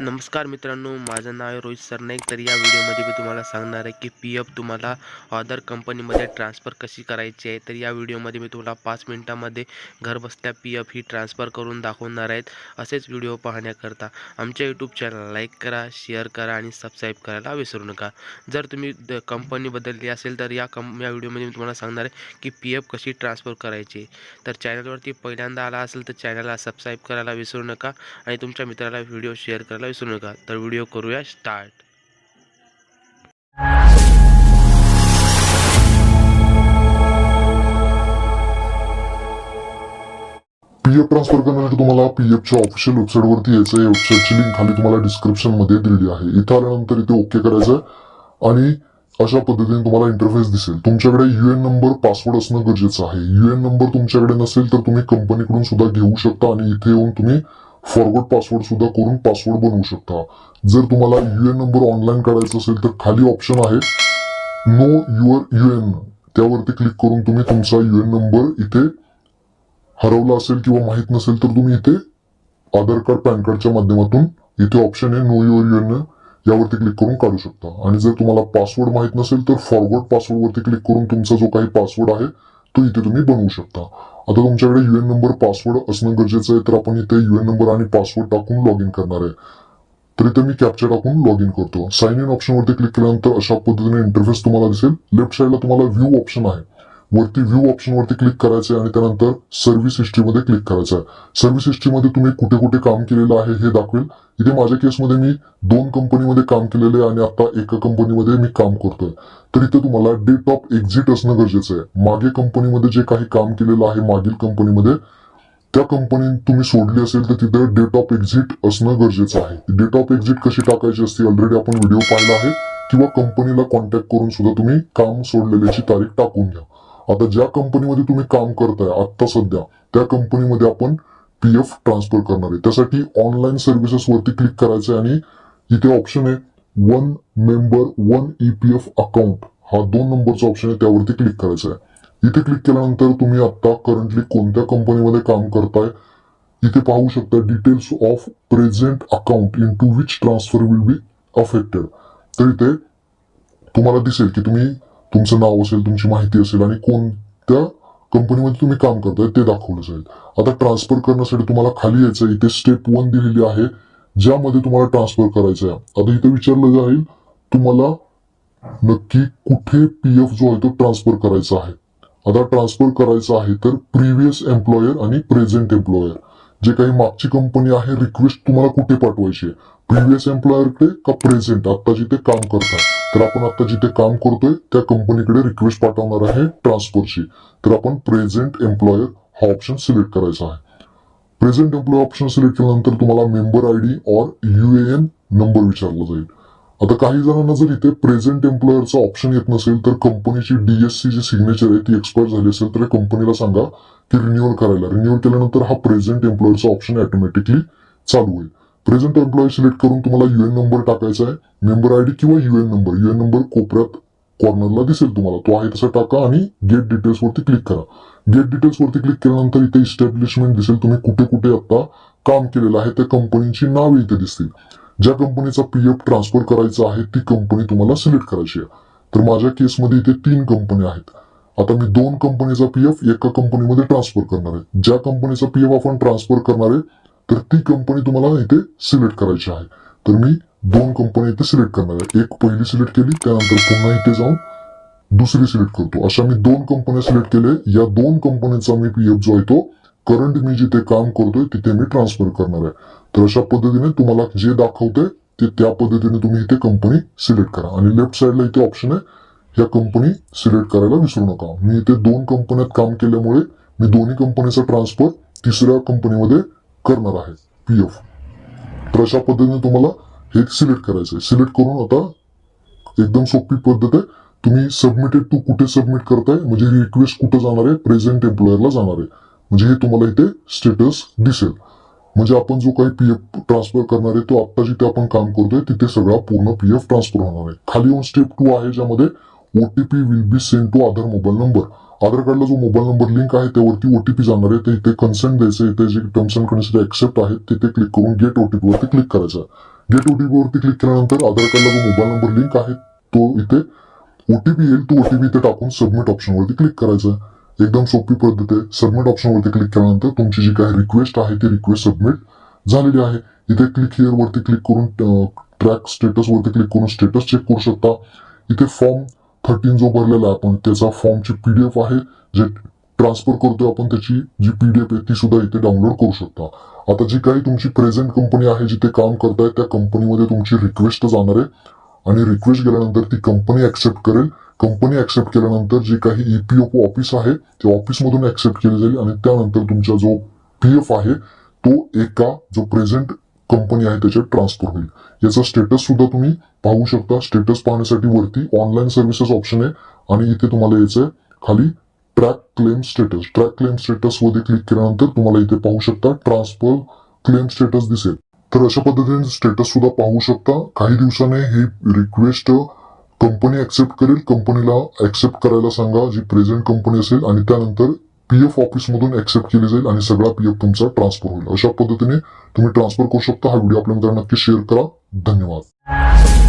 नमस्कार मित्रांनो माझं नाव आहे रोहित सरनाईक. तर या व्हिडिओमध्ये मी तुम्हाला सांगणार आहे की पी एफ तुम्हाला अदर कंपनीमध्ये ट्रान्सफर कशी करायची आहे. तर या व्हिडिओमध्ये मी तुम्हाला पाच मिनटामध्ये घरबसल्या पी एफ ही ट्रान्सफर करून दाखवणार आहेत. असेच व्हिडिओ पाहण्याकरता आमच्या यूट्यूब चॅनल लाईक करा शेअर करा आणि सबस्क्राईब करायला विसरू नका. जर तुम्ही द कंपनी बदलली असेल तर या कं या व्हिडिओमध्ये मी तुम्हाला सांगणार आहे की पी एफ कशी ट्रान्सफर करायची तर चॅनलवरती पहिल्यांदा आला असेल तर चॅनलला सबस्क्राईब करायला विसरू नका आणि तुमच्या मित्राला व्हिडिओ शेअर करायला विसरू नका. तर व्हिडिओ करूया स्टार्ट. पीएफ ट्रान्सफर करण्यासाठी तुम्हाला पीएफच्या ऑफिशियल वेबसाईट वरती यायचं आहे वेबसाईटची लिंक खाली तुम्हाला डिस्क्रिप्शनमध्ये दिलेली आहे. इथं आल्यानंतर इथे ओके करायचं आहे आणि अशा पद्धतीने तुम्हाला इंटरफेस दिसेल. तुमच्याकडे युएन नंबर पासवर्ड असणं गरजेचं आहे. युएन नंबर तुमच्याकडे नसेल तर तुम्ही कंपनीकडून सुद्धा घेऊ शकता आणि इथे येऊन तुम्ही फॉरवर्ड पासवर्ड सुद्धा करून पासवर्ड बनवू शकता. जर तुम्हाला यू एन नंबर ऑनलाईन काढायचा असेल तर खाली ऑप्शन आहे नो युअर यू एन त्यावरती क्लिक करून तुम्ही तुमचा एन नंबर इथे हरवला असेल किंवा माहीत नसेल तर तुम्ही इथे आधार कार्ड पॅन कार्डच्या माध्यमातून इथे ऑप्शन आहे नो युअर यू एन यावरती क्लिक करून काढू शकता. आणि जर तुम्हाला पासवर्ड माहीत नसेल तर फॉरवर्ड पासवर्डवरती क्लिक करून तुमचा जो काही पासवर्ड आहे तो इथे तुम्ही बनवू शकता. आता तुमच्याकडे युएन नंबर पासवर्ड असणं गरजेचं आहे तर आपण इथे युएन नंबर आणि पासवर्ड टाकून लॉग इन करणार आहे. तर इथे मी कॅप्चर टाकून लॉग इन करतो साइन इन ऑप्शनवरती क्लिक केल्यानंतर अशा पद्धतीने इंटरफेस तुम्हाला दिसेल. लेफ्ट साईडला तुम्हाला व्ह्यू ऑप्शन आहे. वरती व्ह्यू ऑप्शन वरती क्लिक करायचं आहे आणि त्यानंतर सर्व्हिस हिस्ट्रीमध्ये क्लिक करायचं आहे सर्व्हिस हिस्ट्रीमध्ये तुम्ही कुठे कुठे काम केलेलं आहे हे दाखवेल. इथे माझ्या केसमध्ये मी दोन कंपनीमध्ये काम केलेले आहे आणि आता एका कंपनीमध्ये मी काम करतोय. तर इथे तुम्हाला डेट ऑफ एक्झिट असणं गरजेचं आहे. मागे कंपनीमध्ये जे काही काम केलेलं आहे मागील कंपनीमध्ये त्या कंपनी तुम्ही सोडली असेल तर तिथे डेट ऑफ एक्झिट असणं गरजेचं आहे. डेट ऑफ एक्झिट कशी टाकायची असते ऑलरेडी आपण व्हिडिओ पाहिला आहे. किंवा कंपनीला कॉन्टॅक्ट करून सुद्धा तुम्ही काम सोडलेल्याची तारीख टाकून घ्या आता ज्या कंपनीमध्ये तुम्ही काम करताय आता सध्या त्या कंपनीमध्ये आपण पी एफ ट्रान्सफर करणार आहे. त्यासाठी ऑनलाईन सर्व्हिसेस वरती क्लिक करायचं आहे आणि इथे ऑप्शन आहे one member one E P F account हा दोन नंबरचा ऑप्शन आहे त्यावरती क्लिक करायचा आहे इथे क्लिक केल्यानंतर तुम्ही आता करंटली कोणत्या कंपनीमध्ये काम करताय इथे पाहू शकता details of present account into which transfer will be affected तर इथे तुम्हाला दिसेल की तुम्ही तुमचं नाव असेल तुमची माहिती असेल आणि कोणत्या कंपनीमध्ये तुम्ही काम करताय ते दाखवलं जाईल. आता ट्रान्सफर करण्यासाठी तुम्हाला खाली यायचं इथे स्टेप वन दिलेली आहे ज्यामध्ये तुम्हाला ट्रान्सफर करायचं आहे. आता इथे विचारलं जाईल तुम्हाला नक्की कुठे पी एफ जो आहे तो ट्रान्सफर करायचा आहे. आता ट्रान्सफर करायचा आहे तर प्रिव्हियस एम्प्लॉयर आणि प्रेझेंट एम्प्लॉयर जे काही मागची कंपनी आहे रिक्वेस्ट तुम्हाला कुठे पाठवायची आहे? प्रिव्हियस एम्प्लॉयरकडे का प्रेझेंट आता जिथे काम करतात तर आपण आता जिथे काम करतोय त्या कंपनीकडे रिक्वेस्ट पाठवणार आहे ट्रान्सफरची. तर आपण प्रेझेंट एम्प्लॉयर हा ऑप्शन सिलेक्ट करायचा आहे. प्रेझेंट एम्प्लॉय ऑप्शन सिलेक्ट केल्यानंतर तुम्हाला member I D or UAN number विचारला जाईल. आता काही जणांना जर इथे प्रेझेंट एम्प्लॉयरचा ऑप्शन येत नसेल तर कंपनीची डीएससी जी सिग्नेचर आहे ती एक्सपायर झाली असेल तर कंपनीला सांगा की रिन्युअल करायला. रिन्युअल केल्यानंतर हा प्रेझेंट एम्प्लॉयरचा ऑप्शन ऑटोमॅटिकली चालू होईल. प्रेझेंट एम्प्लॉय सिलेक्ट करून तुम्हाला युएन नंबर टाकायचा आहे. मेंबर आयडी किंवा युएन नंबर युएन नंबर कोपऱ्यात कॉर्नरला दिसेल तुम्हाला. तो आहे तसा टाका आणि गेट डिटेल्स वरती क्लिक करा. गेट डिटेल्स वरती क्लिक केल्यानंतर इथे इस्टॅब्लिशमेंट दिसेल. तुम्ही कुठे कुठे आता काम केलेलं आहे त्या कंपनीची नावे इथे दिसतील. ज्या कंपनीचा पी एफ ट्रान्सफर करायचा आहे ती कंपनी तुम्हाला सिलेक्ट करायची आहे. तर माझ्या केसमध्ये इथे तीन कंपनी आहेत. आता मी दोन कंपनीचा पी एफ एका कंपनीमध्ये ट्रान्सफर करणार आहे. ज्या कंपनीचा पी एफ आपण ट्रान्सफर करणार आहे तर ती कंपनी तुम्हाला इथे सिलेक्ट करायची आहे. तर मी दोन कंपनी इथे सिलेक्ट करणार आहे. एक पहिली सिलेक्ट केली त्यानंतर पुन्हा इथे जाऊन दुसरी सिलेक्ट करतो. अशा मी दोन कंपन्या सिलेक्ट केले. या दोन कंपनीचा मी पी एफ जो आहे तो करंट मी जिथे काम करतोय तिथे मी ट्रान्सफर करणार आहे. तर अशा पद्धतीने तुम्हाला जे दाखवते ते त्या पद्धतीने तुम्ही इथे कंपनी सिलेक्ट करा. आणि लेफ्ट साईडला इथे ऑप्शन आहे ह्या कंपनी सिलेक्ट करायला विसरू नका. मी इथे दोन कंपन्यात काम केल्यामुळे मी दोन्ही कंपनीचा ट्रान्सफर तिसऱ्या कंपनीमध्ये करणार आहे. पी एफ तर अशा पद्धतीने तुम्हाला हे सिलेक्ट करायचं आहे. सिलेक्ट करून आता एकदम सोपी पद्धत आहे. तुम्ही सबमिटेड टू कुठे सबमिट करताय? म्हणजे रिक्वेस्ट कुठे जाणार आहे? प्रेझेंट एम्प्लॉयरला जाणार आहे. म्हणजे हे तुम्हाला इथे स्टेटस दिसेल. म्हणजे आपण जो काही पी एफ ट्रान्सफर करणार आहे तो आता जिथे आपण काम करतोय तिथे सगळा पूर्ण पीएफ ट्रान्सफर होणार आहे. खाली येऊन स्टेप टू आहे ज्यामध्ये OTP will be send to Aadhaar mobile number Aadhaar कार्डला जो मोबाईल नंबर लिंक आहे त्यावरती ओटीपी जाणार आहे. ते इथे कन्सेंट द्यायचं इथे जे टर्म्स अँड कंडिशन एक्सेप्ट आहेत तिथे क्लिक करून गेट ओटीपी वरती क्लिक करायचं. गेट ओटीपी वरती क्लिक केल्यानंतर आधार कार्डला जो मोबाईल नंबर लिंक आहे तो इथे ओटीपी येईल. तो ओटीपी इथे टाकून सबमिट ऑप्शन वरती क्लिक करायचं. एकदम सोपी पद्धत आहे. सबमिट ऑप्शन वरती क्लिक केल्यानंतर तुमची जी काही रिक्वेस्ट आहे ती रिक्वेस्ट सबमिट झालेली आहे. इथे क्लिक हिअर वरती क्लिक करून ट्रॅक स्टेटस वरती क्लिक करून स्टेटस चेक करू शकता. इथे फॉर्म थर्टीन जो भरलेला आहे आपण त्याचा फॉर्मची पीडीएफ आहे जे ट्रान्सफर करतोय आपण त्याची जी पीडीएफ आहे ती सुद्धा इथे डाउनलोड करू शकता. आता जी काही तुमची प्रेझेंट कंपनी आहे जिथे काम करताय त्या कंपनीमध्ये तुमची रिक्वेस्ट जाणार आहे. आणि रिक्वेस्ट गेल्यानंतर ती कंपनी ऍक्सेप्ट करेल. कंपनी ऍक्सेप्ट केल्यानंतर जे काही ईपीओ ऑफिस आहे ते ऑफिसमधून ऍक्सेप्ट केली जाईल. आणि त्यानंतर तुमचा जो पी एफ आहे तो एका जो प्रेझेंट कंपनी आहे त्याच्यात ट्रान्सफर होईल. याचा स्टेटस सुद्धा तुम्ही पाहू शकता. स्टेटस पाहण्यासाठी वरती ऑनलाईन सर्व्हिसेस ऑप्शन आहे आणि इथे तुम्हाला यायचंय खाली track claim status track claim स्टेटसमध्ये click केल्यानंतर तुम्हाला इथे पाहू शकता ट्रान्सफर क्लेम स्टेटस दिसेल. तर अशा पद्धतीने स्टेटस सुद्धा पाहू शकता. काही दिवसाने ही रिक्वेस्ट कंपनी ऍक्सेप्ट करेल. कंपनीला ऍक्सेप्ट करायला सांगा. जी प्रेझेंट कंपनी असेल आणि त्यानंतर पीएफ ऑफिस मधून ऍक्सेप्ट केली जाईल आणि सगळा पीएफ तुमचा ट्रान्सफर होईल. अशा पद्धतीने तुम्ही ट्रान्सफर करू शकता. हा व्हिडिओ आपल्या मित्रांना नक्की शेअर करा. धन्यवाद.